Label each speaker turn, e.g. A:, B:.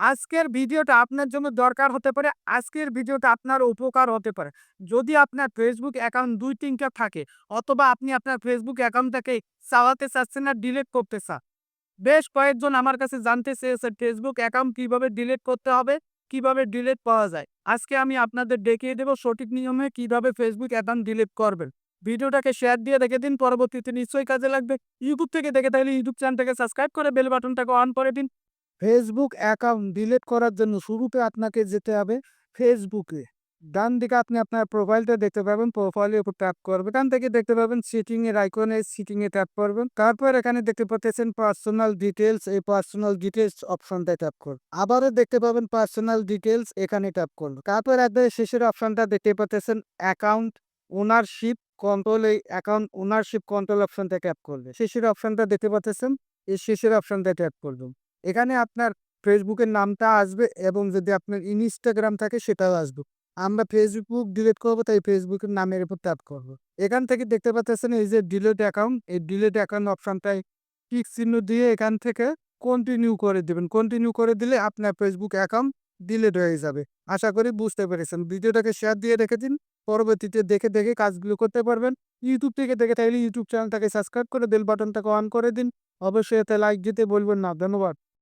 A: আজকের ভিডিওটা আপনার জন্য দরকার হতে পারে, আজকের ভিডিওটা আপনার উপকার হতে পারে। যদি আপনার ফেসবুক অ্যাকাউন্ট দুই তিনটা থাকে, অথবা আপনি আপনার ফেসবুক অ্যাকাউন্টটাকে চালাতে চাচ্ছেন না ডিলিট করতে চান। বেশ কয়েকজন আমার কাছে জানতে চেয়েছে ফেসবুক অ্যাকাউন্ট কীভাবে ডিলিট করতে হবে, কীভাবে ডিলিট পাওয়া যায়। আজকে আমি আপনাদের দেখিয়ে দেবো সঠিক নিয়মে কীভাবে ফেসবুক অ্যাকাউন্ট ডিলিট করবেন। ভিডিওটাকে শেয়ার দিয়ে দেখে দিন, পরবর্তীতে নিশ্চয়ই কাজে লাগবে। ইউটিউব থেকে দেখে তাহলে ইউটিউব চ্যানেলটাকে সাবস্ক্রাইব করে বেল বাটনটাকে অন করে দিন। ফেসবুক অ্যাকাউন্ট ডিলিট করার জন্য শুরুতে আপনাকে যেতে হবে ফেসবুকে ডান দিকে আপনি আপনার প্রোফাইলটা দেখতে পাবেন প্রোফাইলের উপর ট্যাপ করবেন এখান থেকে দেখতে পাবেন সিটিং এর আইকনে সিটিং এ ট্যাপ করবেন। তারপর এখানে দেখতে পাচ্ছেন পার্সোনাল ডিটেলস এই পার্সোনাল ডিটেলস অপশনটা ট্যাপ করুন। আবারও দেখতে পাবেন পার্সোনাল ডিটেলস এখানে ট্যাপ করুন। তারপর একবার শেষের অপশনটা দেখতে পাচ্ছেন অ্যাকাউন্ট ওনারশিপ কন্ট্রোল এই অ্যাকাউন্ট ওনারশিপ কন্ট্রোল অপশনটা ট্যাপ করবে। শেষের অপশনটা দেখতে পাচ্ছেন, এই শেষের অপশনটা ট্যাপ করবেন এখানে আপনার ফেসবুকের নামটা আসবে এবং যদি আপনার ইনস্টাগ্রাম থাকে সেটাও আসবে। আমরা ফেসবুক ডিলিট করব, তাই ফেসবুকের নামের উপর ট্যাপ করব। এখান থেকে দেখতে পাচ্ছেন এই যে ডিলিট অ্যাকাউন্ট এই ডিলিট অ্যাকাউন্ট অপশনটায় টিক চিহ্ন দিয়ে এখান থেকে কন্টিনিউ করে দেবেন। কন্টিনিউ করে দিলে আপনার ফেসবুক অ্যাকাউন্ট ডিলিট হয়ে যাবে। আশা করি বুঝতে পেরেছেন। ভিডিওটাকে শেয়ার দিয়ে রেখে দিন। পরবর্তীতে দেখে দেখে কাজগুলো করতে পারবেন। ইউটিউব থেকে দেখে তাইলে ইউটিউব চ্যানেলটাকে সাবস্ক্রাইব করে বেল বাটনটাকে অন করে দিন। অবশ্যই এতে লাইক দিতে বলবেন না। ধন্যবাদ।